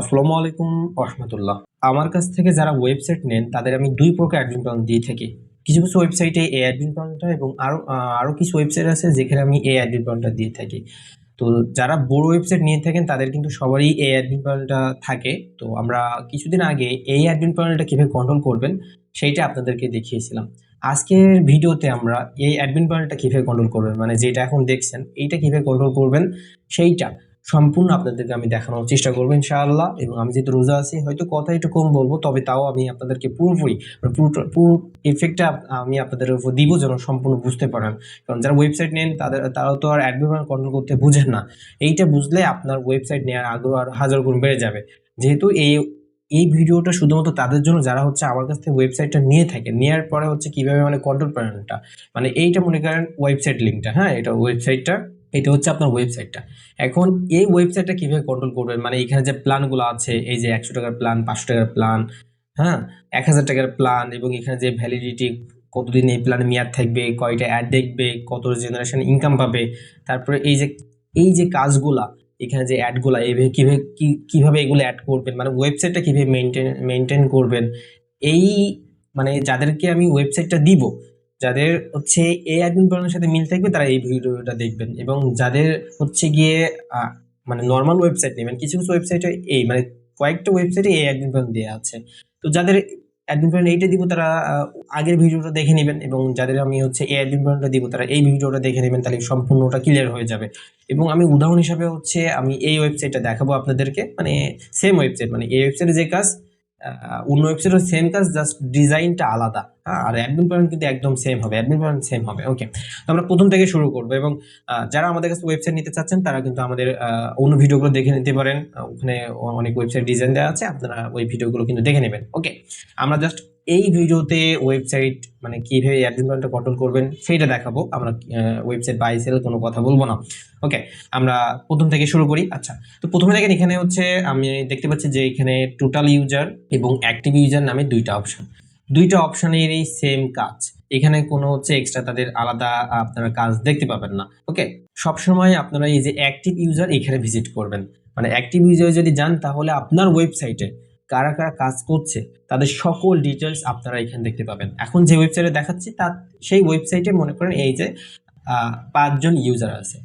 আসসালামু আলাইকুম রহমতুল্লাহ আমার কাছ থেকে যারা ওয়েবসাইট নেন, তাদের আমি দুই প্রকার অ্যাডমিন প্ল্যান দিয়ে থাকি। কিছু কিছু ওয়েবসাইটে এ অ্যাডমিন প্ল্যানটা এবং আরও আরও কিছু ওয়েবসাইট আছে যেখানে আমি এই অ্যাডমিন প্ল্যানটা দিয়ে থাকি। তো যারা বড় ওয়েবসাইট নিয়ে থাকেন, তাদের কিন্তু সবারই এই অ্যাডমিন প্যানেলটা থাকে। তো আমরা কিছুদিন আগে এই অ্যাডমিন প্যানেলটা কীভাবে কন্ট্রোল করবেন, সেইটা আপনাদেরকে দেখিয়েছিলাম। আজকের ভিডিওতে আমরা এই অ্যাডমিন প্যানেলটা কীভাবে কন্ট্রোল করবেন মানে যেটা এখন দেখছেন, এইটা কীভাবে কন্ট্রোল করবেন, সেইটা। সম্পূর্ণ আপনাদেরকে আমি দেখানোর চেষ্টা করব, ইনশাআল্লাহ। এবং আমি যেহেতু রোজা আছি, হয়তো কথা একটু কম বলব, তবে তাও আমি আপনাদেরকে পুরোপুরি মানে পুরো এফেক্টটা আমি আপনাদের উপর দিব যেন সম্পূর্ণ বুঝতে পারেন। কারণ যারা ওয়েবসাইট নেন, তাদের, তারাও তো আর অ্যাডমিন কন্ট্রোল করতে বুঝেন না। এইটা বুঝলে আপনার ওয়েবসাইট নেওয়ার আগ্রহ আর হাজার গুণ বেড়ে যাবে। যেহেতু এই এই ভিডিওটা শুধুমাত্র তাদের জন্য, যারা হচ্ছে আমার কাছ থেকে ওয়েবসাইটটা নিয়ে থাকে নেওয়ার পরে হচ্ছে কীভাবে মানে কন্ট্রোল প্যানেলটা মানে এইটা মনে করেন ওয়েবসাইট লিঙ্কটা হ্যাঁ? এটা ওয়েবসাইটটা এটা হচ্ছে আপনার ওয়েবসাইটটা এখন এই ওয়েবসাইটটা কীভাবে কন্ট্রোল করবেন? মানে এখানে যে প্ল্যানগুলো আছে, এই যে একশো টাকার প্ল্যান পাঁচশো টাকার প্ল্যান হ্যাঁ? এক হাজার টাকার প্ল্যান এবং এখানে যে ভ্যালিডিটি কতদিন এই প্ল্যান মেয়াদ থাকবে, কয়টা অ্যাড দেখবে, কত জেনারেশন ইনকাম পাবে, তারপরে এই যে এই যে কাজগুলা, এখানে যে অ্যাডগুলা এইভাবে কীভাবে কীভাবে এগুলো অ্যাড করবেন? মানে ওয়েবসাইটটা কীভাবে মেনটেন মেনটেন করবেন? এই মানে যাদেরকে আমি ওয়েবসাইটটা দিব যাদের হচ্ছে এই অ্যাডমিন প্ল্যানের সাথে মিল থাকবে, তারা এই ভিডিওটা দেখবেন। এবং যাদের হচ্ছে গিয়ে মানে নর্মাল ওয়েবসাইট নেবেন কিছু কিছু ওয়েবসাইটে এই মানে কয়েকটা ওয়েবসাইটে এই অ্যাডমিন প্ল্যান দেওয়া আছে। তো যাদের অ্যাডমিন প্ল্যান এইটা দিব, তারা আগের ভিডিওটা দেখে নেবেন। এবং যাদের আমি হচ্ছে এই অ্যাডমিন প্ল্যানটা দিব, তারা এই ভিডিওটা দেখে নেবেন, তাহলে সম্পূর্ণটা ক্লিয়ার হয়ে যাবে। এবং আমি উদাহরণ হিসাবে হচ্ছে, আমি এই ওয়েবসাইটটা দেখাবো আপনাদেরকে মানে সেম ওয়েবসাইট মানে এই ওয়েবসাইটে যে কাজ অন্য ওয়েবসাইটের সেম কাজ জাস্ট ডিজাইনটা আলাদা। হ্যাঁ আর অ্যাডমিন প্ল্যান কিন্তু একদম সেম হবে অ্যাডমিন প্ল্যান সেম হবে ওকে তো আমরা প্রথম থেকে শুরু করব এবং যারা আমাদের কাছে ওয়েবসাইট নিতে চাচ্ছেন, তারা কিন্তু আমাদের অন্য ভিডিওগুলো দেখে নিতে পারেন। ওখানে অনেক ওয়েবসাইট ডিজাইন দেওয়া আছে, আপনারা ওই ভিডিওগুলো কিন্তু দেখে নেবেন ওকে আমরা জাস্ট এই ভিডিওতে ওয়েবসাইট মানে কীভাবে অ্যাডমিন প্ল্যানটা কন্ট্রোল করবেন, সেইটা দেখাবো। আমরা ওয়েবসাইট বাই সেল কোনো কথা বলব না। ওকে আমরা প্রথম থেকে শুরু করি। আচ্ছা তো প্রথমে দেখেন, এখানে হচ্ছে আমি দেখতে পাচ্ছি যে এখানে টোটাল ইউজার এবং অ্যাক্টিভ ইউজার নামে দুইটা অপশন দুইটা অপশনেরই সেম কাজ। এখানে কোনো হচ্ছে এক্সট্রা তাদের আলাদা আপনারা কাজ দেখতে পাবেন না। ওকে সবসময় আপনারা এই যে অ্যাক্টিভ ইউজার এখানে ভিজিট করবেন। মানে অ্যাক্টিভ ইউজার যদি যান, তাহলে আপনার ওয়েবসাইটে কারা কারা কাজ করছে, তাদের সকল ডিটেলস আপনারা এখানে দেখতে পাবেন। এখন যে ওয়েবসাইটে দেখাচ্ছি, তার সেই ওয়েবসাইটে মনে করেন এই যে পাঁচজন ইউজার আছে।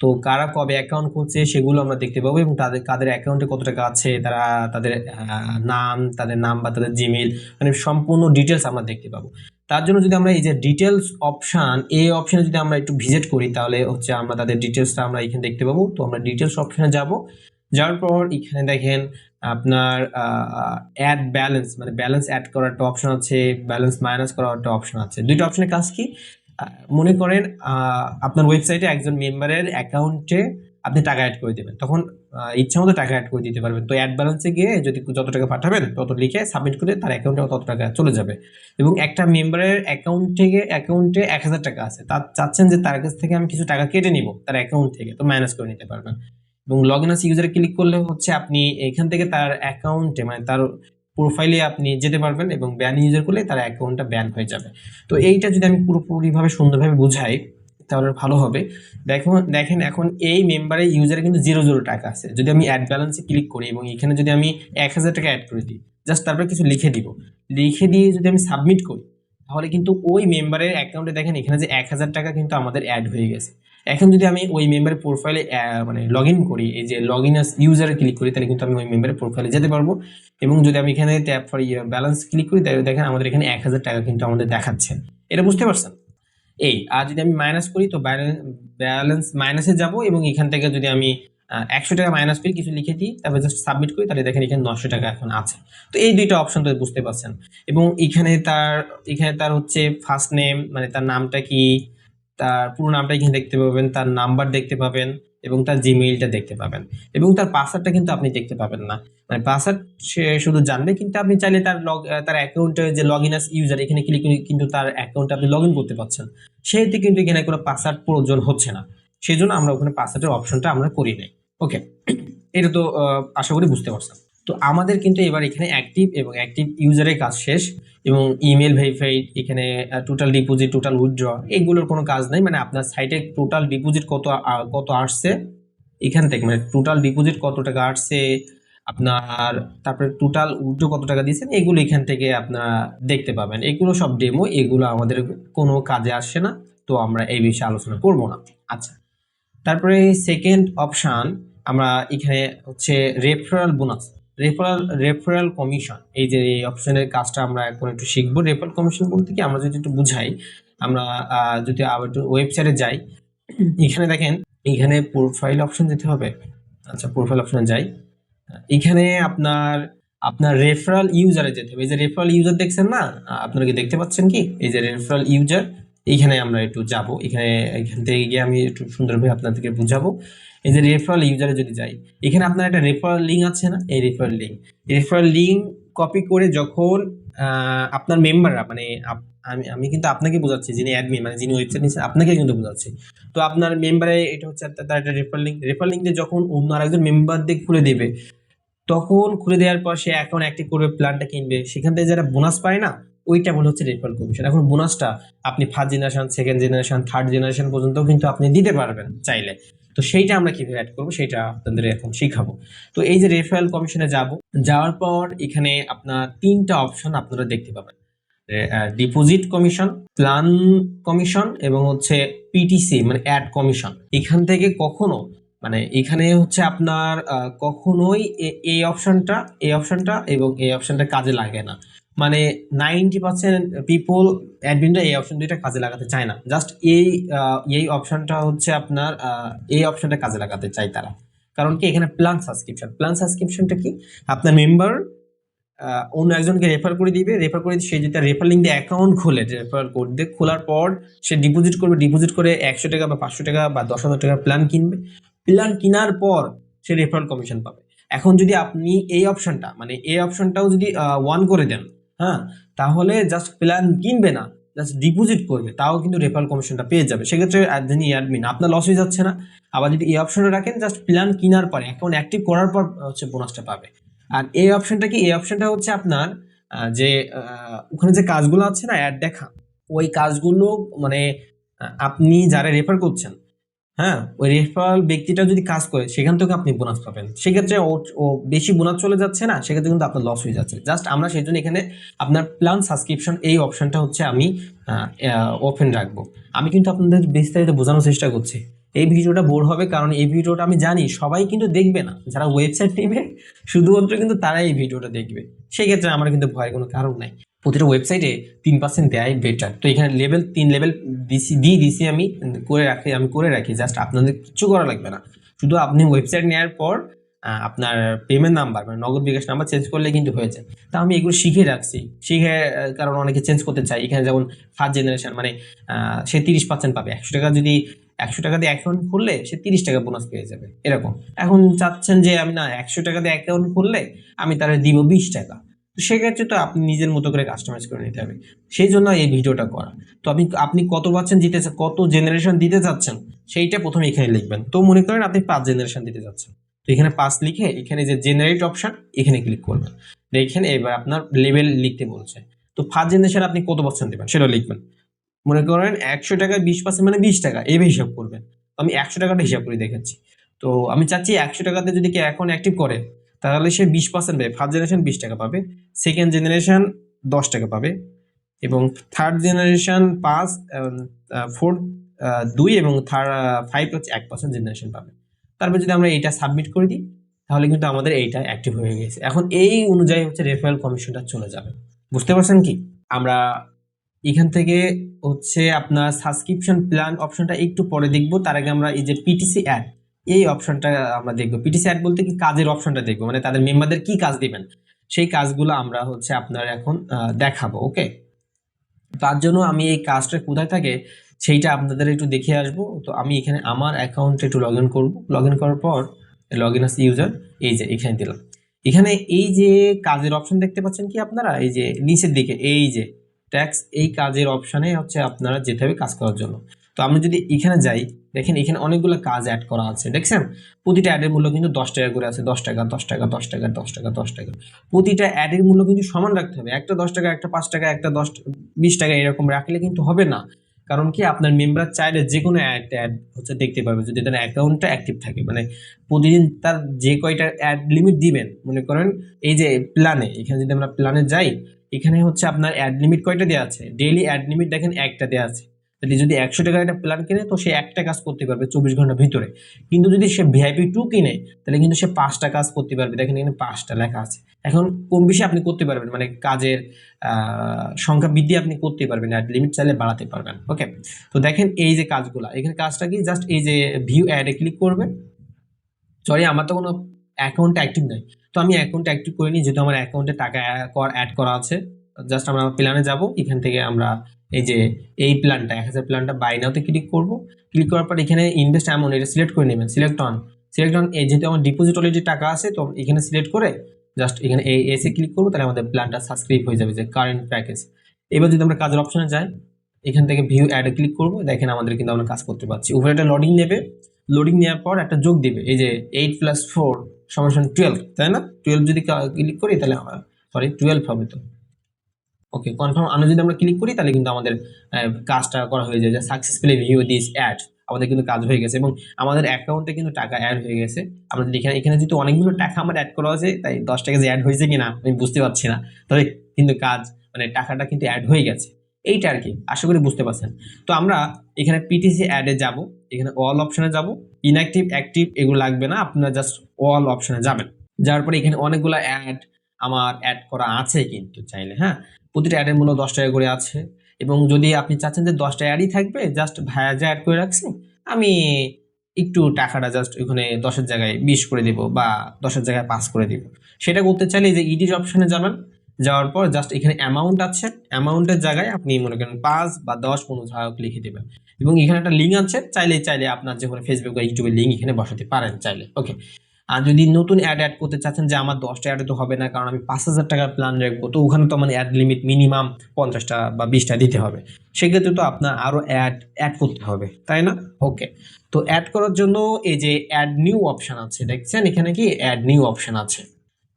তো কারা কবে অ্যাকাউন্ট করছে সেগুলো আমরা দেখতে পাবো এবং তাদের, কাদের অ্যাকাউন্টে কত টাকা আছে, তারা তাদের নাম তাদের নাম বা তাদের জিমেল মানে সম্পূর্ণ ডিটেলস আমরা দেখতে পাবো। তার জন্য যদি আমরা এই যে ডিটেলস অপশান এই অপশানে যদি আমরা একটু ভিজিট করি, তাহলে হচ্ছে আমরা তাদের ডিটেলসটা আমরা এখানে দেখতে পাবো। তো আমরা ডিটেলস অপশানে যাব। যাওয়ার পর এখানে দেখেন আপনার অ্যাড ব্যালেন্স মানে ব্যালেন্স অ্যাড করার একটা অপশন আছে ব্যালেন্স মাইনাস করার একটা অপশন আছে। দুইটা অপশনের কাজ কি? মনে করেন আপনার ওয়েবসাইটে একজন মেম্বারের অ্যাকাউন্টে আপনি টাকা অ্যাড করে দেবেন। তখন ইচ্ছা মতো টাকা অ্যাড করে দিতে পারবেন। তো অ্যাড ব্যালেন্সে গিয়ে যদি যত টাকা পাঠাবেন, তত লিখে সাবমিট করে তার অ্যাকাউন্টে তত টাকা চলে যাবে। এবং একটা মেম্বারের অ্যাকাউন্ট থেকে অ্যাকাউন্টে এক হাজার টাকা আছে। তার চাচ্ছেন যে তার কাছ থেকে আমি কিছু টাকা কেটে নিব, তার অ্যাকাউন্ট থেকে। তো মাইনাস করে নিতে পারবেন। এবং লগ ইন ইউজারে ক্লিক করলে হচ্ছে আপনি এখান থেকে তার অ্যাকাউন্টে মানে তার প্রোফাইলে আপনি যেতে পারবেন এবং ব্যান ইউজার করলে তার অ্যাকাউন্টটা ব্যান হয়ে যাবে। তো এইটা যদি আমি পুরোপুরিভাবে সুন্দরভাবে বুঝাই, তাহলে ভালো হবে। দেখুন দেখেন এখন এই মেম্বারে ইউজারে কিন্তু জিরো জিরো টাকা আছে। যদি আমি অ্যাড ব্যালেন্সে ক্লিক করি এবং এখানে যদি আমি এক হাজার টাকা অ্যাড করে দিই জাস্ট তারপরে কিছু লিখে দিব। লিখে দিয়ে যদি আমি সাবমিট করি, তাহলে কিন্তু ওই মেম্বারের অ্যাকাউন্টে দেখেন এখানে যে এক হাজার টাকা কিন্তু আমাদের অ্যাড হয়ে গেছে। এখন যদি আমি ওই মেম্বারের প্রোফাইলে মানে লগ করি, এই যে লগ ইন ইউজারে ক্লিক করি, তাহলে কিন্তু আমি ওই মেম্বারের প্রোফাইলে যেতে পারব। এবং যদি আমি এখানে ট্যাপ ফর ব্যালেন্স ক্লিক করি, তাহলে দেখেন আমাদের এখানে এক হাজার টাকা কিন্তু আমাদের দেখাচ্ছে। এটা বুঝতে পারছেন? এই, আর যদি আমি মাইনাস করি, তো ব্যালেন্স মাইনাসে যাব এবং এখান থেকে যদি আমি একশো টাকা মাইনাস করি, কিছু লিখে দিই, তারপরে জাস্ট সাবমিট করি, তাহলে দেখেন এখানে নশো টাকা এখন আছে। তো এই দুইটা অপশন তো বুঝতে পারছেন। এবং এখানে তার এখানে তার হচ্ছে ফার্স্ট নেম মানে তার নামটা কি? তার পুরো নামটা এখানে দেখতে পাবেন, তার নাম্বার দেখতে পাবেন এবং তার জিমেইলটা দেখতে পাবেন। এবং তার পাসওয়ার্ডটা কিন্তু আপনি দেখতে পাবেন না। মানে পাসওয়ার্ড সে শুধু জানবে, কিন্তু আপনি চাইলে তার লগ তার অ্যাকাউন্টে যে লগ ইন ইউজার এখানে ক্লিক করে কিন্তু তার অ্যাকাউন্টে আপনি লগ ইন করতে পারছেন। সেহেতু কিন্তু এখানে কোনো পাসওয়ার্ড প্রয়োজন হচ্ছে না। সেই জন্য আমরা ওখানে পাসওয়ার্ডের অপশনটা আমরা করি নাই। ওকে এটা তো আশা করি বুঝতে পারছেন। তো আমাদের কিন্তু এবার এখানে অ্যাক্টিভ এবং অ্যাক্টিভ ইউজারের কাজ শেষ এবং ইমেল ভেরিফাইড এখানে টোটাল ডিপোজিট টোটাল উইথড্র এগুলোর কোনো কাজ নাই। মানে আপনার সাইটে টোটাল ডিপোজিট কত কত আসছে এখান থেকে? মানে টোটাল ডিপোজিট কত টাকা আসছে, আপনার, তারপরে টোটাল উল্টো কত টাকা দিয়েছেন, এগুলো এখান থেকে আপনারা দেখতে পাবেন। এগুলো সব ডেমো এগুলো আমাদের কোনো কাজে আসছে না, তো আমরা এই বিষয়ে আলোচনা করব না। আচ্ছা তারপরে সেকেন্ড অপশান আমরা এখানে হচ্ছে referral bonus referral referral commission এই যে এই অপশনের কাজটা আমরা এখন একটু শিখব। রেফারেল কমিশন বলতে কি, আমরা যদি একটু বুঝাই, আমরা যদি আবার একটু ওয়েবসাইটে যাই, এখানে দেখেন, এখানে প্রোফাইল অপশন যেতে হবে। আচ্ছা প্রোফাইল অপশনে যাই। এখানে আপনার আপনার রেফারেল ইউজারে যেতে হবে। এই যে রেফারেল ইউজার দেখছেন না, আপনারা কি দেখতে পাচ্ছেন কি? এই যে রেফারেল ইউজার এইখানে আমরা একটু যাব। এখানে, এখান থেকে গিয়ে আমি একটু সুন্দরভাবে আপনাদেরকে বুঝাবো। এই যে রেফারেল ইউজারে যদি যাই এখানে আপনার একটা রেফারেল লিঙ্ক আছে না? এই referral link referral link copy করে যখন আপনার মেম্বাররা মানে আমি আমি কিন্তু আপনাকে বোঝাচ্ছি, যিনি অ্যাডমিন মানে যিনি ওয়েবসাইট নিচ্ছেন আপনাকে কিন্তু বোঝাচ্ছি। তো আপনার মেম্বারে এটা হচ্ছে তার একটা রেফার লিঙ্ক রেফার লিঙ্ক যখন অন্য আরেকজন মেম্বারদের খুলে দেবে, তখন খুলে দেওয়ার পর সে অ্যাকাউন্ট অ্যাক্টিভ করবে প্ল্যানটা কিনবে। সেখান থেকে যারা বোনাস পায় না ওইটা বলে হচ্ছে রেফার কমিশন এখন বোনাসটা আপনি first generation second generation third generation পর্যন্ত কিন্তু আপনি দিতে পারবেন চাইলে। তো সেইটা আমরা কীভাবে অ্যাড করব? সেটা আপনাদের এখন শিখাবো। তো এই যে রেফারেল কমিশনে যাব, যাওয়ার পর এখানে আপনার তিনটা অপশন আপনারা দেখতে পাবেন। ডিপোজিট কমিশন প্ল্যান কমিশন এবং হচ্ছে পিটিসি মানে অ্যাড কমিশন এখান থেকে কখনো মানে এখানে হচ্ছে আপনার কখনোই এই অপশনটা এই অপশনটা এবং এই অপশনটা কাজে লাগে না। মানে নাইনটি পার্সেন্ট পিপল অ্যাডমিনরা এই অপশন দুইটা কাজে লাগাতে চায় না। জাস্ট এই এই অপশনটা হচ্ছে আপনার এই অপশনটা কাজে লাগাতে চায় তারা। কারণ কি, এখানে প্ল্যান সাবস্ক্রিপশন প্ল্যান সাবস্ক্রিপশনটা কি? আপনার মেম্বার অন্য একজনকে রেফার করে দিবে। রেফার করে সে যেটা রেফার লিঙ্ক দিয়ে অ্যাকাউন্ট খোলে রেফার কোড দিয়ে খোলার পর সে ডিপোজিট করবে। ডিপোজিট করে একশো টাকা বা পাঁচশো টাকা বা দশ হাজার টাকার প্ল্যান কিনবে। প্ল্যান কেনার পর সে রেফারেল কমিশন পাবে। এখন যদি আপনি এই অপশনটা মানে এই অপশনটাও যদি ওয়ান করে দেন হ্যাঁ তাহলে জাস্ট প্ল্যান কিনবে না জাস্ট ডিপোজিট করবে, তাও কিন্তু রেফারেল কমিশনটা পেয়ে যাবে। সেক্ষেত্রে যিনি অ্যাডমিন আপনার লস হয়ে যাচ্ছে না। আবার যদি এই অপশনটা রাখেন জাস্ট প্ল্যান কেনার পরে অ্যাকাউন্ট অ্যাক্টিভ করার পর হচ্ছে বোনাসটা পাবে। আর এই অপশনটা কি? এই অপশনটা হচ্ছে আপনার যে ওখানে যে কাজগুলো আছে না অ্যাড দেখা, ওই কাজগুলো মানে আপনি যারা রেফার করছেন হ্যাঁ ওই রেফারেল ব্যক্তিটা যদি কাজ করে, সেখান থেকে আপনি বোনাস পাবেন। সেক্ষেত্রে ও বেশি বোনাস চলে যাচ্ছে না, সেক্ষেত্রে কিন্তু আপনার লস হয়ে যাচ্ছে। জাস্ট আমরা সেই জন্য এখানে আপনার প্ল্যান সাবস্ক্রিপশন এই অপশনটা হচ্ছে আমি ওপেন রাখব। আমি কিন্তু আপনাদের বিস্তারিত বোঝানোর চেষ্টা করছি। এই ভিডিওটা বোর হবে কারণ এই ভিডিওটা আমি জানি, সবাই কিন্তু দেখবে না। যারা ওয়েবসাইট নেবে, শুধুমাত্র কিন্তু তারাই এই ভিডিওটা দেখবে। সেক্ষেত্রে আমার কিন্তু ভয়ের কোনো কারণ নাই। প্রতিটা ওয়েবসাইটে তিন পার্সেন্ট দেয় বেটার তো এখানে লেভেল তিন লেভেল দিছি দিয়ে দিছি আমি করে রাখি, আমি করে রাখি। জাস্ট আপনাদের কিচ্ছু করা লাগবে না। শুধু আপনি ওয়েবসাইট নেওয়ার পর আপনার পেমেন্ট নাম্বার মানে নগদ বিকাশ নাম্বার চেঞ্জ করলে কিন্তু হয়ে যায় তা আমি এগুলো শিখে রাখছি। শিখে কারণ অনেকে চেঞ্জ করতে চাই এখানে যেমন ফার্স্ট জেনারেশন মানে সে তিরিশ পার্সেন্ট পাবে। একশো টাকা যদি, একশো টাকা দিয়ে অ্যাকাউন্ট খুললে সে তিরিশ টাকা বোনাস পেয়ে যাবে। এরকম। এখন চাচ্ছেন যে আমি না, একশো টাকা দিয়ে অ্যাকাউন্ট খুললে আমি তারা দিব বিশ টাকা। তো সেক্ষেত্রে তো আপনি নিজের মতো করে কাস্টমাইজ করে নিতে হবে। সেই জন্য এই ভিডিওটা করা। তো আপনি আপনি কত পার্সেন্ট দিতে কত জেনারেশন দিতে চাচ্ছেন, সেইটা প্রথমে এখানে লিখবেন। তো মনে করেন আপনি পাঁচ জেনারেশন দিতে চাচ্ছেন। তো এখানে পাঁচ লিখে এখানে যে জেনারেট অপশন এখানে ক্লিক করবেন। দেখেন এবার আপনার লেভেল লিখতে বলছে। তো ফার্স্ট জেনারেশন আপনি কত পার্সেন্ট দেবেন, সেটা লিখবেন। মনে করেন একশো টাকায় বিশ পার্সেন্ট মানে বিশ টাকা এইভাবে হিসাব করবেন। আমি একশো টাকাটা হিসাব করে দেখাচ্ছি। তো আমি চাচ্ছি একশো টাকাতে যদি কেউ অ্যাকাউন্ট অ্যাক্টিভ করে তাহলে সে বিশ পার্সেন্ট পাবে ফার্স্ট জেনারেশন বিশ টাকা পাবে সেকেন্ড জেনারেশন দশ টাকা পাবে এবং থার্ড জেনারেশন পাঁচ ফোর্থ দুই এবং থার্ড ফাইভ হচ্ছে এক পার্সেন্ট জেনারেশন পাবে। তারপর যদি আমরা এইটা সাবমিট করে দিই, তাহলে কিন্তু আমাদের এইটা অ্যাক্টিভ হয়ে গেছে। এখন এই অনুযায়ী হচ্ছে রেফারেল কমিশনটা চলে যাবে। বুঝতে পারছেন কি? আমরা এখান থেকে হচ্ছে আপনার সাবস্ক্রিপশন প্ল্যান অপশনটা একটু পরে দেখব। তার আগে আমরা এই যে পিটিসি অ্যাড এই অপশনটা আমরা দেখব। পিটিসি অ্যাড বলতে কি কাজের অপশনটা দেখব? মানে তাদের মেম্বারদের কি কাজ দিবেন? সেই কাজগুলো আমরা হচ্ছে আপনার এখন দেখাবো ওকে তার জন্য আমি এই কাজটা কোথায় থাকে সেইটা আপনাদের একটু দেখে আসব। তো আমি এখানে আমার অ্যাকাউন্টে একটু লগ ইন করব। লগ ইন করার পর লগ ইন আছে ইউজার এই যে এখানে দিলাম। এখানে এই যে কাজের অপশন দেখতে পাচ্ছেন কি আপনারা? এই যে নিচের দিকে, এই যে ট্যাক্স এই কাজের অপশানে হচ্ছে আপনারা যেতে হবে কাজ করার জন্য। তো আমরা যদি এখানে যাই, দেখেন এখানে অনেকগুলো কাজ অ্যাড করা আছে, দেখছেন? প্রতিটা অ্যাডের মূল্য কিন্তু দশ টাকা করে আছে, দশ টাকা দশ টাকা দশ টাকা দশ টাকা দশ টাকা। প্রতিটা অ্যাডের মূল্য কিন্তু সমান রাখতে হবে, একটা দশ টাকা, একটা পাঁচ টাকা, একটা দশ, বিশ টাকা এরকম রাখলে কিন্তু হবে না। কারণ কি? আপনার মেম্বার চাইলে যে কোনো অ্যাড অ্যাড হচ্ছে দেখতে পারবে, যদি তার অ্যাকাউন্টটা অ্যাক্টিভ থাকে। মানে প্রতিদিন তার যে কয়টা অ্যাড লিমিট দিবেন, মনে করেন, এই যে প্ল্যানে এখানে যদি আমরা প্ল্যানে যাই, এখানে হচ্ছে আপনার অ্যাড লিমিট কয়টা দেওয়া আছে? ডেইলি অ্যাড লিমিট দেখেন একটা দেওয়া আছে। তাহলে যদি একশো টাকার একটা প্ল্যান কিনে, তো সে একটা কাজ করতে পারবে চব্বিশ ঘণ্টার ভিতরে। কিন্তু যদি সে ভিআইপি টু কিনে, তাহলে কিন্তু সে পাঁচটা কাজ করতে পারবে। দেখেন এখানে পাঁচটা লেখা আছে। এখন কম বেশি আপনি করতে পারবেন? মানে কাজের সংখ্যা বৃদ্ধি আপনি করতে পারবেন আর লিমিট চাইলে বাড়াতে পারবেন। ওকে তো দেখেন এই যে কাজগুলা। এখানে কাজটা কি? জাস্ট এই যে ভিউ অ্যাডে ক্লিক করবেন। সরি আমার তো কোনো অ্যাকাউন্ট অ্যাক্টিভ নাই। তো আমি অ্যাকাউন্ট অ্যাক্টিভ করিনি, যেহেতু আমার অ্যাকাউন্টে টাকা অ্যাড করা আছে। জাস্ট আমরা প্ল্যানে যাব। এখান থেকে আমরা এই যে এই প্ল্যানটা এক হাজার প্ল্যানটা বাই নাওতে ক্লিক করব। ক্লিক করার পর এখানে ইনভেস্ট অ্যামাউন্ট এটা সিলেক্ট করে নেবেন সিলেক্ট অন সিলেক্ট অন এই যেহেতু আমার ডিপোজিট অলরেডি টাকা আছে, তো এখানে সিলেক্ট করে জাস্ট এখানে এই এসে ক্লিক করব, তাহলে আমাদের প্ল্যানটা সাবস্ক্রাইব হয়ে যাবে যে কারেন্ট প্যাকেজ এবার যদি আমরা কাজের অপশনে যাই, এখান থেকে ভিউ অ্যাডে ক্লিক করব, দেখেন আমাদের কিন্তু আমরা কাজ করতে পারছি। উপরে একটা লোডিং নেবে। লোডিং নেওয়ার পর একটা যোগ দিবে, এই যে এইট প্লাস ফোর সমান টুয়েলভ তাই না? টুয়েলভ যদি ক্লিক করি তাহলে সরি টুয়েলভ হবে তো। ওকে কনফার্ম আমি যদি আমরা ক্লিক করি, তাহলে কিন্তু আমাদের কাজটা করা হয়ে যায়। যে সাকসেসফুলি ভিউ দিস অ্যাড আমাদের কিন্তু কাজ হয়ে গেছে এবং আমাদের অ্যাকাউন্টে কিন্তু টাকা অ্যাড হয়ে গেছে। আমাদের এখানে এখানে যেহেতু অনেকগুলো টাকা আমার অ্যাড করা আছে, তাই দশ টাকা যে অ্যাড হয়েছে কিনা, আমি বুঝতে পারছি না। তবে কিন্তু কাজ মানে টাকাটা কিন্তু অ্যাড হয়ে গেছে। এইটা আর কি, আশা করি বুঝতে পারছেন। তো আমরা এখানে পিটিসি অ্যাডে যাব। এখানে অল অপশনে যাব। ইনঅ্যাক্টিভ অ্যাক্টিভ এগুলো লাগবে না। আপনারা জাস্ট অল অপশনে যাবেন। যাওয়ার পরে এখানে অনেকগুলো অ্যাড আমার অ্যাড করা আছে কিন্তু চাইলে হ্যাঁ? প্রতিটা অ্যাডের মূল্য দশ টাকা করে আছে। এবং যদি আপনি চাচ্ছেন যে দশটা অ্যাডই থাকবে জাস্ট ভায়া যা অ্যাড করে রাখছি, আমি একটু টাকাটা জাস্ট ওখানে দশের জায়গায় বিশ করে দিব বা দশের জায়গায় পাঁচ করে দিব। সেটা করতে চাইলে যে ইডিট অপশানে যাবেন, যাওয়ার পর জাস্ট এখানে অ্যামাউন্ট আছে। অ্যামাউন্টের জায়গায় আপনি মনে করেন পাঁচ বা দশ পনেরো যা লিখে দেবেন। এবং এখানে একটা লিঙ্ক আছে, চাইলে চাইলে আপনার যে কোনো ফেসবুক বা ইউটিউবের লিঙ্ক এখানে বসাতে পারেন চাইলে। ওকে আর যদি নতুন অ্যাড অ্যাড করতে চাচ্ছেন যে আমার দশটা অ্যাডে তো হবে না, কারণ আমি পাঁচ হাজার টাকার প্ল্যান রাখব, তো ওখানে তো আমার অ্যাড লিমিট মিনিমাম পঞ্চাশটা বা বিশটা দিতে হবে। সেক্ষেত্রে তো আপনার আরও অ্যাড অ্যাড করতে হবে, তাই না? ওকে তো অ্যাড করার জন্য এই যে অ্যাড নিউ অপশান আছে, দেখছেন? এখানে কি অ্যাড নিউ অপশন আছে?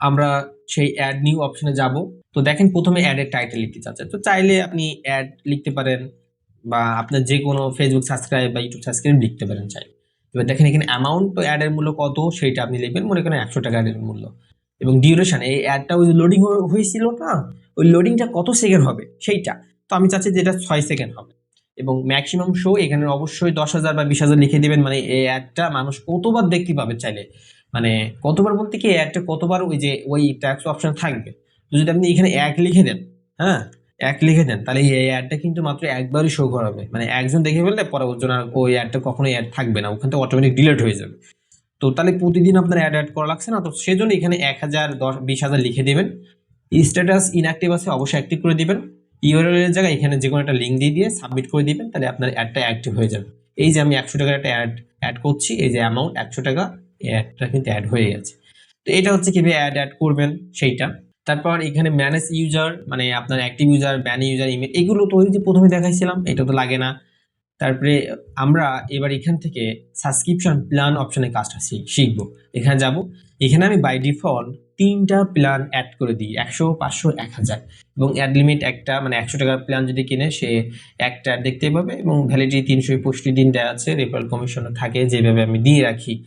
আমরা সেই অ্যাড নিউ অপশানে যাব। তো দেখেন প্রথমে অ্যাডের টাইটেল লিখতে চাচ্ছে। তো চাইলে আপনি অ্যাড লিখতে পারেন বা আপনার যে কোনো ফেসবুক সাবস্ক্রাইব বা ইউটিউব সাবস্ক্রাইব লিখতে পারেন চাইলে। এবার দেখেন এখানে অ্যামাউন্ট অ্যাডের মূল্য কত? সেইটা আপনি লিখবেন। মনে করেন একশো টাকা অ্যাডের মূল্য। এবং ডিউরেশন এই অ্যাডটা ওই লোডিং হয়েছিল না, ওই লোডিংটা কত সেকেন্ড হবে? সেইটা। তো আমি চাচ্ছি যে এটা ছয় সেকেন্ড হবে। এবং ম্যাক্সিমাম শো এখানে অবশ্যই দশ হাজার বা বিশ হাজার লিখে দেবেন। মানে এই অ্যাডটা মানুষ কতবার দেখতে পাবে চাইলে? মানে কতবার বলতে কি অ্যাডটা কতবার ওই যে ওই ট্যাক্স অপশন থাকবে? তো যদি আপনি এখানে এক লিখে দেন হ্যাঁ এক লিখে দেন, তাহলে এই অ্যাডটা কিন্তু মাত্র একবারই শো করাবে। মানে একজন দেখে ফেললে পরে ওর জন্য আর ওই অ্যাডটা কখনোই অ্যাড থাকবে না, ওখান থেকে অটোমেটিক ডিলিট হয়ে যাবে। তো তাহলে প্রতিদিন আপনার অ্যাড অ্যাড করা লাগছে না, তো সেজন্য এখানে এক হাজার দশ, বিশ হাজার লিখে দেবেন। স্ট্যাটাস ইনঅ্যাক্টিভ আছে, অবশ্যই অ্যাক্টিভ করে দিবেন। ইউআরএল এর জায়গায় এখানে যে কোনো একটা লিঙ্ক দিয়ে দিয়ে সাবমিট করে দিবেন, তাহলে আপনার অ্যাডটা অ্যাক্টিভ হয়ে যাবে। এই যে আমি একশো টাকার একটা অ্যাড অ্যাড করছি, এই যে অ্যামাউন্ট একশো টাকা, এই অ্যাডটা কিন্তু অ্যাড হয়ে গেছে। তো এটা হচ্ছে কীভাবে অ্যাড অ্যাড করবেন, সেইটা। তারপর এখানে ম্যানেজ ইউজার মানে আপনার active user ban user email এগুলো তো ওই যে প্রথমে দেখাইছিলাম, এটা তো লাগে না। তারপরে আমরা এবার এখান থেকে সাবস্ক্রিপশন প্ল্যান অপশনে কাজটা শিখ- শিখব। এখানে যাব। এখানে আমি বাই ডিফল্ট তিনটা প্ল্যান অ্যাড করে দিই, একশো, পাঁচশো, এক হাজার। এবং অ্যাড লিমিট একটা মানে একশো টাকার প্ল্যান যদি কিনে, সে একটা দেখতে পাবে এবং ভ্যালিডিটি তিনশো পঁয়ষট্টি দিন দেওয়া আছে রেফারেল কমিশন থাকে যেভাবে আমি দিয়ে রাখি।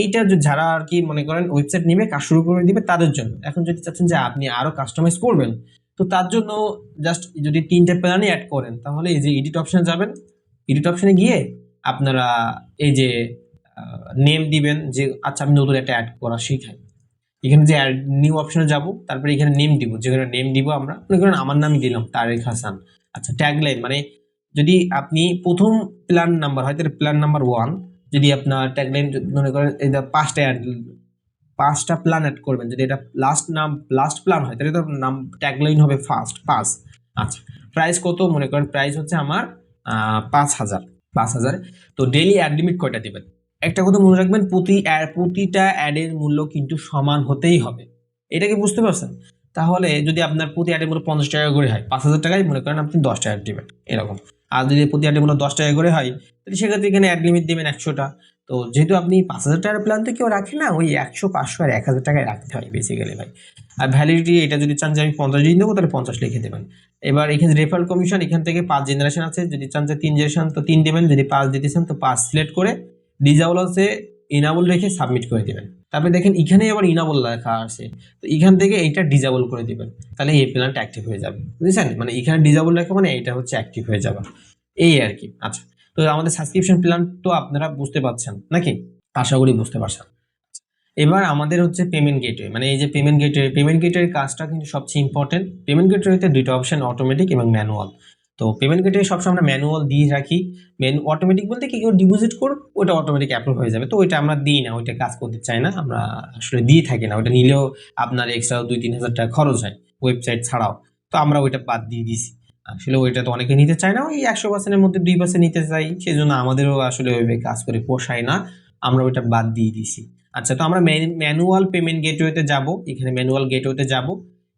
এইটা যারা আর কি মনে করেন ওয়েবসাইট নিবে, কাজ শুরু করে দিবে তাদের জন্য। এখন যদি চাচ্ছেন যে আপনি আরও কাস্টমাইজ করবেন, তো তার জন্য জাস্ট যদি তিনটা প্ল্যানই অ্যাড করেন, তাহলে এই যে এডিট অপশনে যাবেন। এডিট অপশনে গিয়ে আপনারা এই যে নেম দিবেন যে আচ্ছা আমি নতুন একটা অ্যাড করা শিখাই। এখানে যে অ্যাড নিউ অপশনে যাব, তারপরে এখানে নেম দিব, যেখানে নেম দিব আমরা। মনে করেন আমার নামই দিলাম, তারেক হাসান। আচ্ছা ট্যাগলাইন মানে যদি আপনি প্রথম প্ল্যান নাম্বার হয় তাহলে প্ল্যান নাম্বার ওয়ান যদি আপনার ট্যাগলাইন মনে করেন যে পাঁচটা অ্যাড পাঁচটা প্ল্যান অ্যাড করবেন, যদি এটা লাস্ট নাম লাস্ট প্ল্যান হয়, তাহলে তো নাম ট্যাগলাইন হবে ফার্স্ট পাঁচ আচ্ছা প্রাইস কত? মনে করেন প্রাইস হচ্ছে আমার পাঁচ হাজার পাঁচ হাজার। তো ডেলি অ্যাড লিমিট কয়টা দেবেন? একটা কথা মনে রাখবেন, প্রতি প্রতিটা অ্যাডের মূল্য কিন্তু সমান হতেই হবে। এটা কি বুঝতে পারছেন? তাহলে যদি আপনার প্রতি অ্যাডের মূল্য পঞ্চাশ টাকা করে হয়, পাঁচ হাজার টাকায় মনে করেন আপনি দশটা অ্যাড দেবেন, এরকম। আর যদি প্রতি আইটেমগুলো দশ টাকা করে হয়, তাহলে সেক্ষেত্রে এখানে অ্যাড লিমিট দেবেন একশোটা। তো যেহেতু আপনি পাঁচ হাজার টাকার প্ল্যান তো কেউ রাখে না, ওই একশো, পাঁচশো আর এক হাজার টাকায় রাখতে হয় বেসিক্যালি ভাই। আর ভ্যালিডিটি এটা যদি চান যে আমি পঞ্চাশ দিন দেবো তাহলে পঞ্চাশ লিখে দেবেন। এবার এখানে রেফার কমিশন এখান থেকে পাঁচ জেনারেশন আছে। যদি চান যে তিন জেনারেশন তো তিন দেবেন। যদি পাঁচ দিতে চান, তো পাঁচ সিলেক্ট করে ডিজাউল আছে ইনাবল রেখে সাবমিট করে দেবেন। তারপরে দেখেন এখানে আবার ইনাবল লেখা আছে। তো এখান থেকে এইটা ডিজাবল করে দিবেন। তাহলে এই প্ল্যানটা অ্যাক্টিভ হয়ে যাবে। বুঝেছেন? মানে এখানে ডিজাবল লেখা মানে এটা হচ্ছে অ্যাক্টিভ হয়ে যাবে এই আর কি। আচ্ছা। তো আমাদের সাবস্ক্রিপশন প্ল্যান তো আপনারা বুঝতে পারছেন, নাকি? আশা করি বুঝতে পারছেন। এবার আমাদের হচ্ছে পেমেন্ট গেটওয়ে মানে এই যে পেমেন্ট গেটওয়ে পেমেন্ট গেটওয়ের কাজটা কিন্তু সবচেয়ে ইম্পর্টেন্ট পেমেন্ট গেটওয়েতে দুইটা অপশন অটোমেটিক এবং ম্যানুয়াল তো পেমেন্ট গেটে সবসময় আমরা ম্যানুয়াল দিয়ে রাখি। মেন অটোমেটিক বলতে কি, কেউ ডিপোজিট করুক ওটা অটোমেটিক অ্যাপ্রুভ হয়ে যাবে। তো ওইটা আমরা দিই না, ওইটা কাজ করতে চাই না। আমরা আসলে দিয়ে থাকি না, ওইটা নিলেও আপনার এক্সট্রা দুই তিন হাজার টাকা খরচ হয় ওয়েবসাইট ছাড়াও। তো আমরা ওইটা বাদ দিয়ে দিছি আসলে ওইটা তো অনেকে নিতে চায় না, ওই একশো পার্সেন্টের মধ্যে দুই পার্সেন্ট নিতে চাই। সেই জন্য আমাদেরও আসলে ওইভাবে কাজ করে পোষায় না। আমরা ওইটা বাদ দিয়ে দিছি আচ্ছা তো আমরা ম্যানুয়াল পেমেন্ট গেটওয়েতে যাব। এখানে ম্যানুয়াল গেটওয়েতে যাব।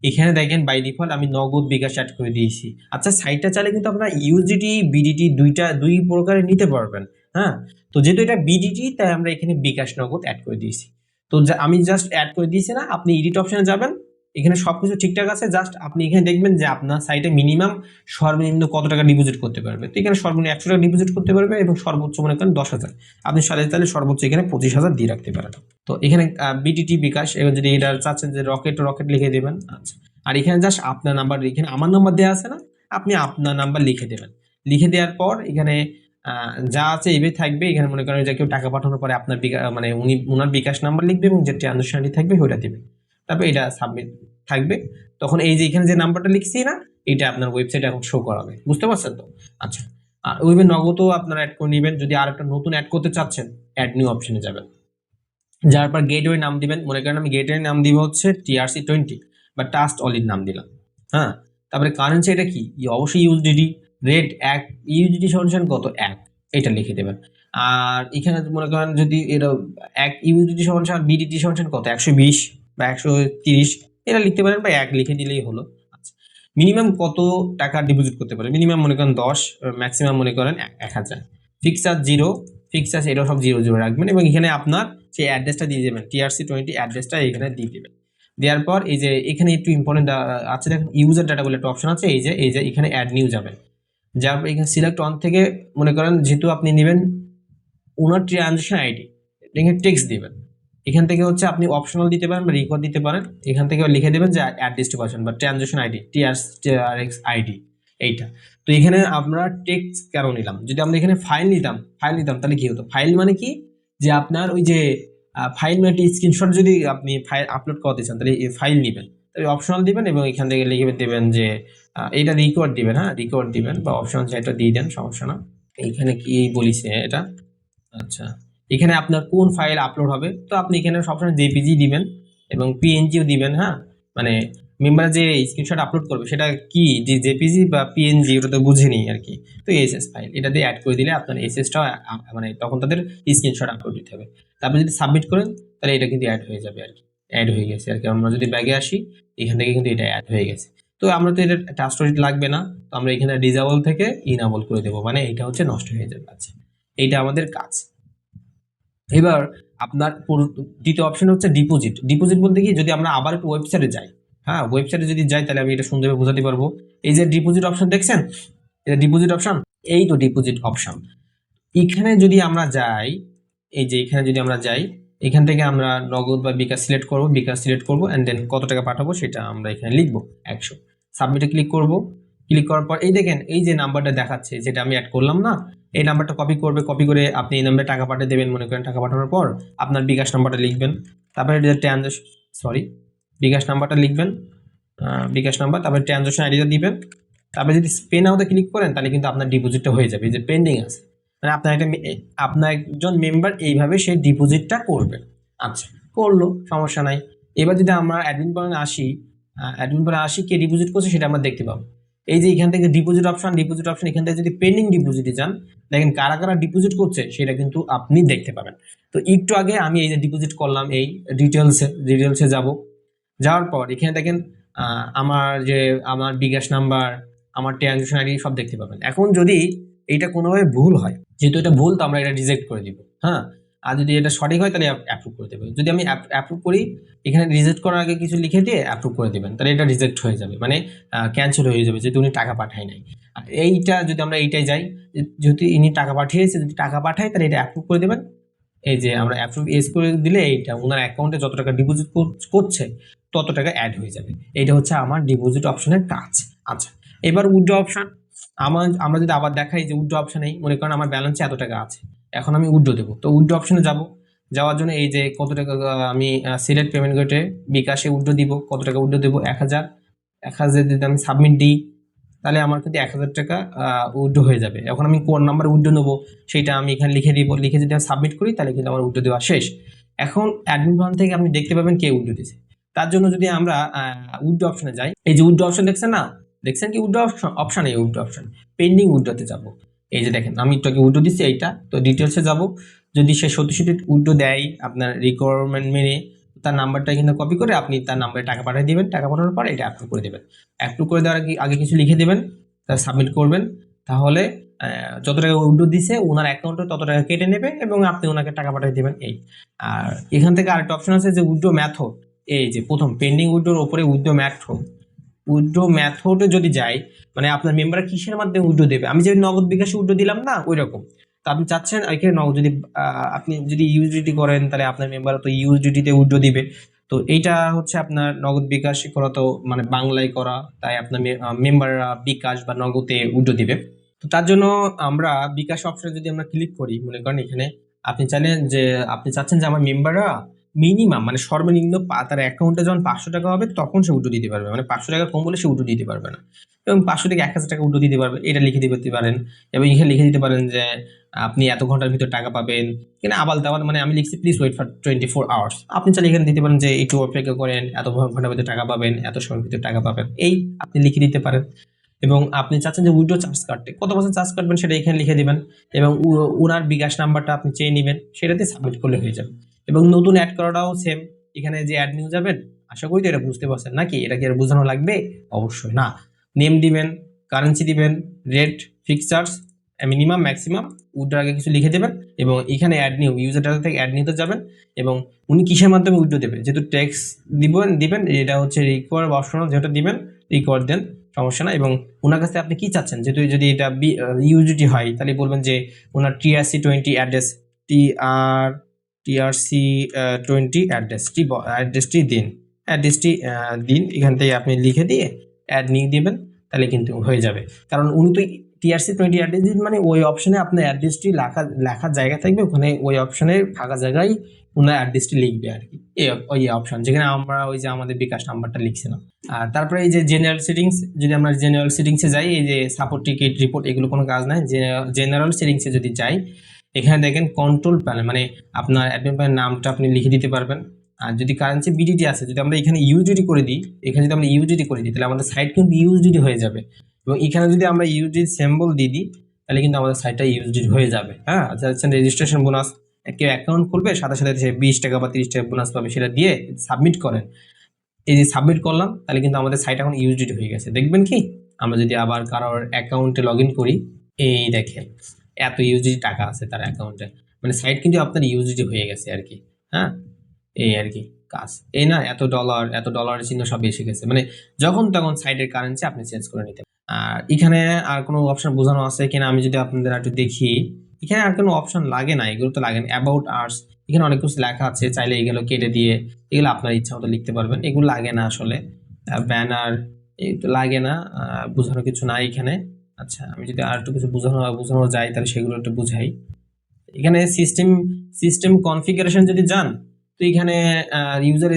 এখানে দেখেন বাই ডিফল্ট আমি নগদ বিকাশ অ্যাড করে দিয়েছি। আচ্ছা সাইটটা চালে কিন্তু আপনার ইউজিটি বিডিটি দুইটা, দুই প্রকারে নিতে পারবেন হ্যাঁ? তো যেহেতু এটা বিডিটি তাই আমরা এখানে বিকাশ নগদ অ্যাড করে দিয়েছি। তো আমি জাস্ট অ্যাড করে দিয়েছি না, আপনি ইডিট অপশানে যাবেন এখানে সব কিছু ঠিকঠাক আছে জাস্ট আপনি এখানে দেখবেন যে আপনার সাইটে মিনিমাম সর্বনিম্ন কত টাকা ডিপোজিট করতে পারবে। তো এখানে সর্বনিম্ন একশো টাকা ডিপোজিট করতে পারবে এবং সর্বোচ্চ মনে করেন দশ হাজার। আপনি সাড়ে তাহলে সর্বোচ্চ এখানে পঁচিশ হাজার দিয়ে রাখতে পারেন। তো এখানে বিটিটি বিকাশ, এবার যদি এটা চাচ্ছেন যে রকেট রকেট লিখে দেবেন আচ্ছা। আর এখানে জাস্ট আপনার নাম্বার এখানে আমার নাম্বার দেওয়া আছে না? আপনি আপনার নাম্বার লিখে দেবেন। লিখে দেওয়ার পর এখানে যা আছে এভাবে থাকবে। এখানে মনে করেন যে কেউ টাকা পাঠানোর পরে আপনার মানে উনি ওনার বিকাশ নাম্বার লিখবে এবং যে ট্রানজাকশনটি থাকবে, ওইটা দেবে। তারপর এটা সাবমিট থাকবে। তখন এই যে এখানে যে নাম্বারটা লিখছি না, এটা আপনার ওয়েবসাইটে এখন শো করাবে। বুঝতে পারছেন তো? আচ্ছা। আর ওইভাবে নগদও আপনারা অ্যাড করে নেবেন। যদি আর একটা নতুন অ্যাড করতে চাচ্ছেন অ্যাড নিউ অপশনে যাবেন। যার পর গেটওয়ে নাম দিবেন। মনে করেন আমি গেটওয়ে নাম দিব হচ্ছে টিআরসি টোয়েন্টি বা টাস্ট অলির নাম দিলাম। হ্যাঁ? তারপরে কারেন্সি এটা কি? অবশ্যই ইউজডিডি রেট এক ইউজডিডি সলিউশন কত? এক। এটা লিখে দেবেন। আর এখানে মনে করেন যদি এটা এক ইউজডিডি সলিউশন বিডিটি সলিউশন কত? একশো বিশ। বা একশো তিরিশ, এটা লিখতে পারেন বা এক লিখে দিলেই হলো। আচ্ছা মিনিমাম কত টাকা ডিপোজিট করতে পারে? মিনিমাম মনে করেন দশ ম্যাক্সিমাম মনে করেন এক- হাজার। Fix charge zero fix charge এটাও সব জিরো জিরো রাখবেন এবং এখানে আপনার সেই অ্যাড্রেসটা দিয়ে দেবেন টিআরসি টোয়েন্টি অ্যাড্রেসটা এখানে দিয়ে দেবেন। দেওয়ার পর এই যে এখানে একটু ইম্পর্টেন্ট আছে দেখেন ইউজার ডাটা বলে একটা অপশন আছে, এই যে এই যে এখানে অ্যাড নিউ যাবেন যার এখানে সিলেক্ট অন থেকে মনে করেন যেহেতু আপনি নেবেন ওনার ট্রানজেকশন আইডি এখানে টেক্সট দিবেন। এখান থেকে হচ্ছে আপনি অপশনাল দিতে পারেন বা রিকোয়ার দিতে পারেন। এখান থেকে লিখে দেবেন যে অ্যাড ডিস্ট্রিবিউশন বা ট্রানজেকশন আইডি টিআরএক্স আইডি এইটা। তো এখানে আমরা টেক্সট কেন নিলাম? যদি আমরা এখানে ফাইল নিতাম ফাইল নিতাম, তাহলে কি হতো? ফাইল মানে কি? যে আপনার ওই যে ফাইল মানে স্ক্রিনশট যদি আপনি ফাইল আপলোড করতে চান, তাহলে ফাইল নেবেন। তাহলে অপশনাল দিবেন এবং এখান থেকে লিখে দেবেন যে এটা এইটা রিকোয়ার্ড দিবেন হ্যাঁ? রিকোয়ার্ড দিবেন বা অপশনাল যেটা দিয়ে দেন, সমস্যা না। এইখানে কি বলিছে এটা? আচ্ছা। এখানে আপনার কোন ফাইল আপলোড হবে? তো আপনি এখানে সবসময় জেপিজি দিবেন এবং পিএনজিও দিবেন হ্যাঁ? মানে মেম্বার যে স্ক্রিনশট আপলোড করবে, সেটা কি? যে জেপিজি বা পিএনজি ওটা তো বুঝে বুঝেনি আর কি। তো এসএস ফাইল এটা দিয়ে অ্যাড করে দিলে আপনার এসএসটাও মানে তখন তাদের স্ক্রিনশট আপলোড দিতে হবে। তারপরে যদি সাবমিট করেন, তাহলে এটা কিন্তু অ্যাড হয়ে যাবে আর কি। অ্যাড হয়ে গেছে আর কি। আমরা যদি ব্যাগে আসি, এখান থেকে কিন্তু এটা অ্যাড হয়ে গেছে। তো আমরা তো এটা টাস্টোরিট লাগবে না। তো আমরা এখানে ডিজাবল থেকে ইনাবল করে দেবো। মানে এটা হচ্ছে নষ্ট হয়ে যাবে। আচ্ছা এইটা আমাদের কাজ। এবার আপনার দ্বিতীয় অপশন হচ্ছে ডিপোজিট ডিপোজিট বলতে কি, যদি আমরা আবার একটু ওয়েবসাইটে যাই হ্যাঁ ওয়েবসাইটে যদি যাই, তাহলে আমি এটা সুন্দরভাবে বোঝাতে পারব। এই যে ডিপোজিট অপশন দেখছেন? এটা ডিপোজিট অপশন এই তো ডিপোজিট অপশন এখানে যদি আমরা যাই, এই যে এখানে যদি আমরা যাই, এখান থেকে আমরা নগদ বা বিকাশ সিলেক্ট করব, বিকাশ সিলেক্ট করব অ্যান্ড দেন কত টাকা পাঠাবো সেটা আমরা এখানে লিখব, একশো। সাবমিটে ক্লিক করব। ক্লিক করার পর, এই দেখেন, এই যে নাম্বারটা দেখাচ্ছে, যেটা আমি অ্যাড করলাম না, এই নাম্বারটা কপি করবে কপি করে আপনি এই নাম্বারে টাকা পাঠিয়ে দেবেন, মনে করেন টাকা পাঠানোর পর আপনার বিকাশ নাম্বারটা লিখবেন। তারপরে ট্রানজাকশন সরি বিকাশ নাম্বারটা লিখবেন বিকাশ নাম্বার তারপরে ট্রানজাকশন আইডিটা দিবেন। তারপরে যদি পে নাওতে ক্লিক করেন, তাহলে কিন্তু আপনার ডিপোজিটটা হয়ে যাবে যে পেন্ডিং আছে। মানে আপনার একটা আপনার একজন মেম্বার এইভাবে সে ডিপোজিটটা করবে। আচ্ছা করল, সমস্যা নাই। এবার যদি আমরা অ্যাডমিন পয়েন্টে আসি অ্যাডমিন পয়েন্টে আসি, কে ডিপোজিট করছে সেটা আমরা দেখতে পাবো। এই যে এখান থেকে ডিপোজিট অপশন ডিপোজিট অপশন এখান থেকে যদি পেন্ডিং ডিপোজিটে যান, দেখেন কারা কারা ডিপোজিট করছে, সেটা কিন্তু আপনি দেখতে পাবেন। তো একটু আগে আমি এই যে ডিপোজিট করলাম এই ডিটেলসে ডিটেলসে যাব। যাওয়ার পর এখানে দেখেন আমার যে, আমার বিকাশ নাম্বার আমার ট্রানজেকশন আইডি সব দেখতে পাবেন। এখন যদি এটা কোনোভাবে ভুল হয়, যেহেতু এটা ভুল, তো আমরা এটা রিজেক্ট করে দিব হ্যাঁ? আর যদি এটা সঠিক হয় তাহলে অ্যাপ্রুভ করে দেবে যদি আমি অ্যাপ্রুভ করি, এখানে রিজেক্ট করার আগে কিছু লিখে দিয়ে অ্যাপ্রুভ করে দেবেন, তাহলে এটা রিজেক্ট হয়ে যাবে মানে ক্যান্সেল হয়ে যাবে যদি উনি টাকা পাঠায় নাই। আর এইটা যদি আমরা এইটাই যাই যদি ইনি টাকা পাঠিয়েছে, যদি টাকা পাঠায়, তাহলে এটা অ্যাপ্রুভ করে দেবেন। এই যে আমরা অ্যাপ্রুভ এস করে দিলে এইটা ওনার অ্যাকাউন্টে যত টাকা ডিপোজিট করছে, তত টাকা অ্যাড হয়ে যাবে। এইটা হচ্ছে আমার ডিপোজিট অপশনের কাজ। আচ্ছা এবার উইথড্র অপশন আমার আমরা যদি আবার দেখাই যে উইথড্র অপশনেই মনে করেন আমার ব্যালেন্সে এত টাকা আছে। এখন আমি উইথড্র দেবো। তো উইথড্র অপশনে যাব। যাওয়ার জন্য এই যে কত টাকা আমি সিলেক্ট পেমেন্ট গেটে বিকাশে উইথড্র দিব। কত টাকা উইথড্র দেবো? এক হাজার। এক হাজার যদি আমি সাবমিট দিই, তাহলে আমার কিন্তু এক হাজার টাকা উইথড্র হয়ে যাবে। এখন আমি কোন নাম্বার উইথড্র নেব সেইটা আমি এখানে লিখে দিব। লিখে যদি আমি সাবমিট করি, তাহলে কিন্তু আমার উইথড্র দেওয়া শেষ। এখন অ্যাডমিন প্ল্যান থেকে আপনি দেখতে পাবেন কে উইথড্র দিয়েছে। তার জন্য যদি আমরা উইথড্র অপশনে যাই, এই যে উইথড্র অপশন দেখছেন না? দেখছেন কি উইথড্র অপশন? অপশন এই উইথড্র অপশন। পেন্ডিং উইথড্রতে যাব। এই যে দেখেন, আমি একটু উইথড্র দিচ্ছি এইটা, তো ডিটেলসে যাব। যদি সে সত্যি সত্যি উইথড্র দেয় আপনার রিকোয়ারমেন্ট মেনে, তার নাম্বারটা এখানে কপি করে আপনি তার নাম্বারে টাকা পাঠিয়ে দেবেন। টাকা পাঠানোর পর এটা অ্যাপ্রুভ করে দেবেন। অ্যাপ্রুভ করে দেওয়ার আগে আগে কিছু লিখে দেবেন তার সাবমিট করবেন। তাহলে যত টাকা উইথড্র দিছে, ওনার অ্যাকাউন্টে তত টাকা কেটে নেবে এবং আপনি ওনাকে টাকা পাঠিয়ে দেবেন এই। আর এখান থেকে আরেকটা অপশন আছে যে উইথড্র ম্যাথড এই যে প্রথম পেন্ডিং উইথড্রোর ওপরে উইথড্র ম্যাথড উইথড্র ম্যাথডে যদি যাই মানে আপনার মেম্বার কিসের মাধ্যমে উইথড্র দেবে? আমি যে নগদ বিকাশে উইথড্র দিলাম না ওই রকম তো আপনি চাচ্ছেন এখানে নগদ যদি আপনি যদি ইউজিডি করেন, তাহলে আপনার মেম্বার তো ইউএসডিটিতে উইথড্র দিবে। তো এইটা হচ্ছে আপনার নগদ বিকাশ করা তো মানে বাংলায় করা, তাই আপনার মেম্বাররা বিকাশ বা নগদে উইথড্র দিবে। তো তার জন্য আমরা বিকাশ অপশনে যদি আমরা ক্লিক করি, মনে করেন এখানে, আপনি চাইলেন যে, আপনি চাচ্ছেন যে আমার মেম্বাররা মিনিমাম মানে সর্বনিম্ন তার অ্যাকাউন্টে যখন পাঁচশো টাকা হবে, তখন সে উঠো দিতে পারবে। মানে পাঁচশো টাকা কম হলে সে উঠো দিতে পারবে না। এবং পাঁচশো থেকে এক হাজার টাকা উঠো দিতে পারবে, এটা লিখে দিতে পারেন। এবং এখানে লিখে দিতে পারেন যে, আপনি এত ঘণ্টার ভিতর টাকা পাবেন। কিনা আবাল দাবাল মানে আমি লিখছি please wait for twenty four hours আপনি চাইলে এখানে দিতে পারেন যে, একটু অপেক্ষা করেন, এত ঘণ্টার ভিতরে টাকা পাবেন, এত সময়ের ভিতরে টাকা পাবেন। এই আপনি লিখে দিতে পারেন। এবং আপনি চাচ্ছেন যে উইড্রো চার্জ কাটতে। কত বছর চার্জ কাটবেন সেটা এখানে লিখে দিবেন। এবং ওনার বিকাশ নাম্বারটা আপনি চেয়ে নেবেন, সেটাতে সাবমিট করলে হয়ে যাবে। এবং নতুন অ্যাড করাটাও সেম এখানে যে অ্যাড নিউ যাবেন, আশা করি তো এটা বুঝতে পারছেন নাকি? এটা কি আর বোঝানো লাগবে? অবশ্যই না। নেম দিবেন কারেন্সি দিবেন রেট ফিক্সার্স মিনিমাম ম্যাক্সিমাম উইড্রোর আগে কিছু লিখে দেবেন এবং এখানে অ্যাড নিউ ইউজার ডাটা থেকে অ্যাড নিউতে যাবেন এবং উনি কিসের মাধ্যমে উইড্রো দেবেন? যেহেতু ট্যাক্স দিবেন দিবেন, এটা হচ্ছে রিকোয়ার অপশনাল যেটা দিবেন রিকোয়ার দেন, সমস্যা না এবং ওনার কাছে আপনি কি চাচ্ছেন? যেহেতু যদি এটা ইউজিটি হয়, তাহলে বলবেন যে ওনার টিআরসি টোয়েন্টি অ্যাড্রেস টি আর টিআরসি টোয়েন্টি অ্যাড্রেসটি অ্যাড্রেসটি দিন। অ্যাড্রেসটি দিন, এখান থেকে আপনি লিখে দিয়ে অ্যাড নিয়ে দিবেন, তাহলে কিন্তু হয়ে যাবে। কারণ উনি তো টিআরসি টোয়েন্টি অ্যাড্রেস দিন মানে ওই অপশনে আপনার অ্যাড্রেসটি লেখা, লেখার জায়গা থাকবে, ওখানে ওই অপশনে ফাঁকা জায়গায় ওনার অ্যাড্রেসটি লিখবে আর কি। ওই অপশন যেখানে আমরা ওই যে আমাদের বিকাশ নাম্বারটা লিখছিলাম। আর তারপরে এই যে জেনারেল সেটিংস যদি আমরা জেনারেল সেটিংসে যাই, এই যে সাপোর্ট টিকিট রিপোর্ট এগুলো কোনো কাজ নাই। জেনারেল সেটিংসে যদি যাই এখানে দেখেন কন্ট্রোল প্যানেল মানে আপনার অ্যাডমিন নামটা আপনি লিখে দিতে পারবেন। আর যদি কারেন্সি বিডিটি আছে যদি আমরা এখানে ইউজিডি করে দিই, এখানে যদি আমরা ইউজিডি করে দিই, তাহলে আমাদের সাইট কিন্তু ইউজিডি হয়ে যাবে। এবং এখানে যদি আমরা ইউজিডি সিম্বল দিয়ে দিই, তাহলে কিন্তু আমাদের সাইটটা ইউজিডি হয়ে যাবে। হ্যাঁ রেজিস্ট্রেশন বোনাস কেউ অ্যাকাউন্ট খুলবে, সাথে সাথে সে বিশ টাকা বা তিরিশ টাকা বোনাস পাবে, সেটা দিয়ে সাবমিট করেন। এই যে সাবমিট করলাম, তাহলে কিন্তু আমাদের সাইট এখন ইউজিডি হয়ে গেছে। দেখবেন কি? আমরা যদি আবার কারোর অ্যাকাউন্টে লগ করি, এই দেখেন। এত ইউজিডি টাকা আছে তার অ্যাকাউন্টে মানে সাইট কিন্তু আপনার ইউজিডি হয়ে গেছে আর কি হ্যাঁ? এই আর কি কাজ। এই না এত ডলার এত ডলারের চিহ্ন সব এসে গেছে। মানে যখন তখন সাইটের কারেন্সি আপনি চেঞ্জ করে নিতে আর এখানে আর কোনো অপশন বোঝানো আছে কিনা? আমি যদি আপনাদের একটু দেখি। এখানে আর কোনো অপশন লাগে না এগুলো তো লাগে না। অ্যাবাউট আর্টস এখানে অনেক কিছু লেখা আছে। চাইলে এগুলো কেটে দিয়ে এগুলো আপনার ইচ্ছা মতো লিখতে পারবেন। এগুলো লাগে না আসলে। ব্যানার এই তো লাগে না আহ, বোঝানোর কিছু নাই এখানে। আচ্ছা আমি যদি আর একটু কিছু বোঝানো বোঝানো যায়, তাহলে সেগুলো একটু বুঝাই। এখানে সিস্টেম সিস্টেম কনফিগারেশন যদি যান, তো এখানে ইউজার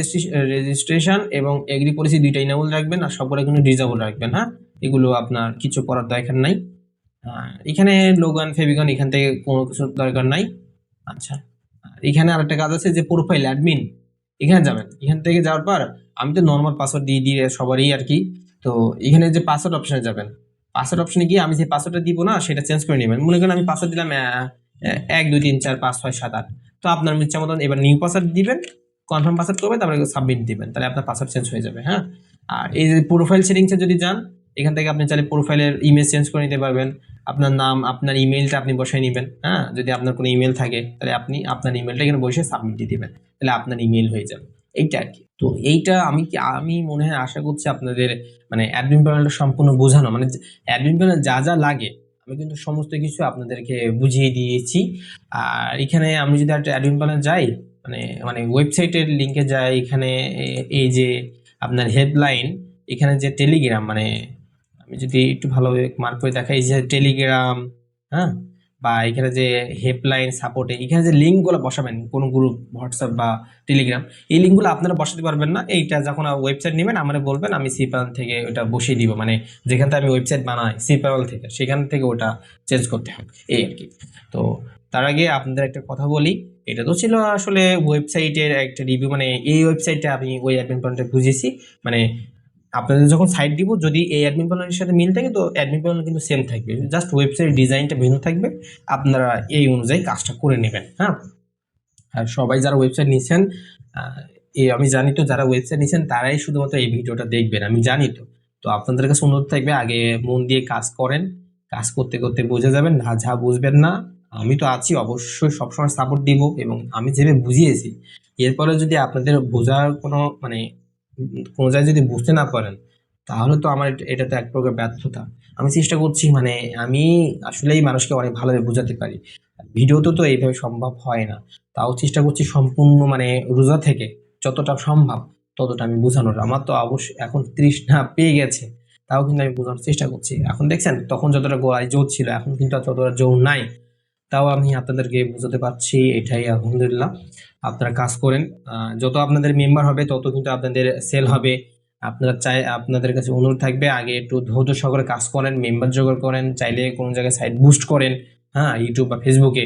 রেজিস্ট্রেশন এবং এগ্রি পলিসি দুইটাই ইনেবল রাখবেন আর সবগুলো কিন্তু ডিজেবল রাখবেন হ্যাঁ? এগুলো আপনার কিছু করার দরকার নাই। এখানে লোগান ফেবিকন এখান থেকে কোনো কিছু দরকার নাই। আচ্ছা আর এখানে আরেকটা কাজ আছে যে প্রোফাইল অ্যাডমিন এখানে যাবেন। এখান থেকে যাওয়ার পর আমি তো নর্মাল পাসওয়ার্ড দিয়ে দিয়ে সবারই আর কি, তো এখানে যে পাসওয়ার্ড অপশনে যাবেন। পাসওয়ার্ড অপশনে গিয়ে আমি যে পাসওয়ার্ডটা দিব না, সেটা চেঞ্জ করে নেবেন। মনে করেন আমি পাসওয়ার্ড দিলাম এক, দুই, তিন, চার, পাঁচ, ছয়, সাত, আট। তো আপনার ইচ্ছা মতন এবার নিউ পাসওয়ার্ড দিবেন কনফার্ম পাসওয়ার্ড করবেন, তারপরে সাবমিট দিবেন। তাহলে আপনার পাসওয়ার্ড চেঞ্জ হয়ে যাবে হ্যাঁ? আর এই যে প্রোফাইল সেটিংসে যদি যান, এখান থেকে আপনি চাইলে প্রোফাইলের ইমেজ চেঞ্জ করে নিতে পারবেন। আপনার নাম, আপনার ইমেলটা আপনি বসায় নেবেন হ্যাঁ? যদি আপনার কোনো ইমেল থাকে, তাহলে আপনি আপনার ইমেলটা এখানে বসে সাবমিট দিয়ে দেবেন। তাহলে আপনার ইমেল হয়ে যাবে। এইটা আর কি। তো এইটা আমি কি, আমি মনে হয় আশা করছি আপনাদের মানে অ্যাডমিন প্যানেলটা সম্পূর্ণ বোঝানো। মানে অ্যাডমিন প্যানেল যা যা লাগে, আমি কিন্তু সমস্ত কিছু আপনাদেরকে বুঝিয়ে দিয়েছি। আর এখানে আমি যদি একটা অ্যাডমিন প্যানেল যাই মানে মানে ওয়েবসাইটের লিঙ্কে যাই, এখানে এই যে আপনার হেল্পলাইন এখানে যে টেলিগ্রাম মানে আমি যদি একটু ভালোভাবে মার্ক করে দেখাই যে টেলিগ্রাম হ্যাঁ? বা এখানে যে হেল্পলাইন সাপোর্টে এখানে যে লিঙ্কগুলো বসাবেন, কোনো গ্রুপ হোয়াটসঅ্যাপ বা টেলিগ্রাম এই লিঙ্কগুলো আপনারা বসাতে পারবেন না। এইটা যখন ওয়েবসাইট নেবেন, আমার বলবেন, আমি সি থেকে ওটা বসিয়ে দিব। মানে যেখান থেকে আমি ওয়েবসাইট বানাই সি থেকে, সেখান থেকে ওটা চেঞ্জ করতে হয়। এই আর কি। তো তার আগে আপনাদের একটা কথা বলি, এটা তো ছিল আসলে ওয়েবসাইটের একটা রিভিউ মানে এই ওয়েবসাইটে আমি ওই অ্যাডমিন প্যানেলটা বুঝেছি মানে আপনাদের যখন সাইট দিব, যদি এই অ্যাডমিন প্যানেলের সাথে মিল থাকে, তো অ্যাডমিন প্যানেল কিন্তু সেম থাকবে। জাস্ট ওয়েবসাইট ডিজাইনটা ভিন্ন থাকবে। আপনারা এই অনুযায়ী কাজটা করে নেবেন হ্যাঁ? আর সবাই যারা ওয়েবসাইট নিছেন এই আমি জানি তো, যারা ওয়েবসাইট নিছেন, তারাই শুধুমাত্র এই ভিডিওটা দেখবেন, আমি জানি তো। তো আপনাদের কাছে অনুরোধ থাকবে, আগে মন দিয়ে কাজ করেন। কাজ করতে করতে বুঝে যাবেন, না যা বুঝবেন না, আমি তো আছি, অবশ্যই সবসময় সাপোর্ট দিব, এবং আমি যেভাবে বুঝিয়েছি, এরপরে যদি আপনাদের বোঝার কোনো মানে কোনো জায়গায় যদি বুঝতে না পারেন, তাহলে তো আমার এটা- তো এক প্রকার ব্যর্থতা। আমি চেষ্টা করছি মানে আমি আসলেই মানুষকে অনেক ভালোভাবে বোঝাতে পারি। ভিডিওতে তো এইভাবে সম্ভব হয় না। তাও চেষ্টা করছি সম্পূর্ণ মানে রোজা থেকে যতটা সম্ভব ততটা আমি বোঝানোর। আমার তো অবশ্যই এখন তৃষ্ণা পেয়ে গেছে, তাও কিন্তু আমি বোঝানোর চেষ্টা করছি। এখন দেখছেন, তখন যতটা গোড়ায় জোর ছিল, এখন কিন্তু ততটা জোর নাই। তাও আমি আপনাদেরকে বোঝাতে পারছি, এটাই আলহামদুলিল্লাহ। আপনারা কাজ করেন যত আপনাদের মেম্বার হবে, তত কিন্তু আপনাদের সেল হবে। আপনারা চাই, আপনাদের কাছে অনুরোধ থাকবে, আগে একটু ধৈর্য সহকারে কাজ করেন মেম্বার জোগাড় করেন, চাইলে কোনো জায়গায় সাইট বুস্ট করেন হ্যাঁ ইউটিউব বা ফেসবুকে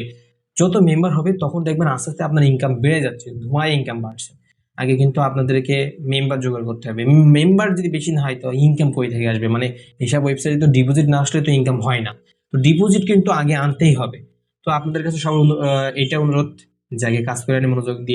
যত মেম্বার হবে, তখন দেখবেন আস্তে আস্তে আপনার ইনকাম বেড়ে যাচ্ছে, ধোঁয়ায় ইনকাম বাড়ছে। আগে কিন্তু আপনাদেরকে মেম্বার জোগাড় করতে হবে। মেম্বার যদি বেশি না হয়, তো ইনকাম কই থেকে আসবে? মানে এসব ওয়েবসাইটে তো ডিপোজিট না আসলে তো ইনকাম হয় না। তো ডিপোজিট কিন্তু আগে আনতেই হবে। তো আপনাদের কাছে সব এটা অনুরোধ জায়গায় কাজ করে মনোযোগ দিয়ে।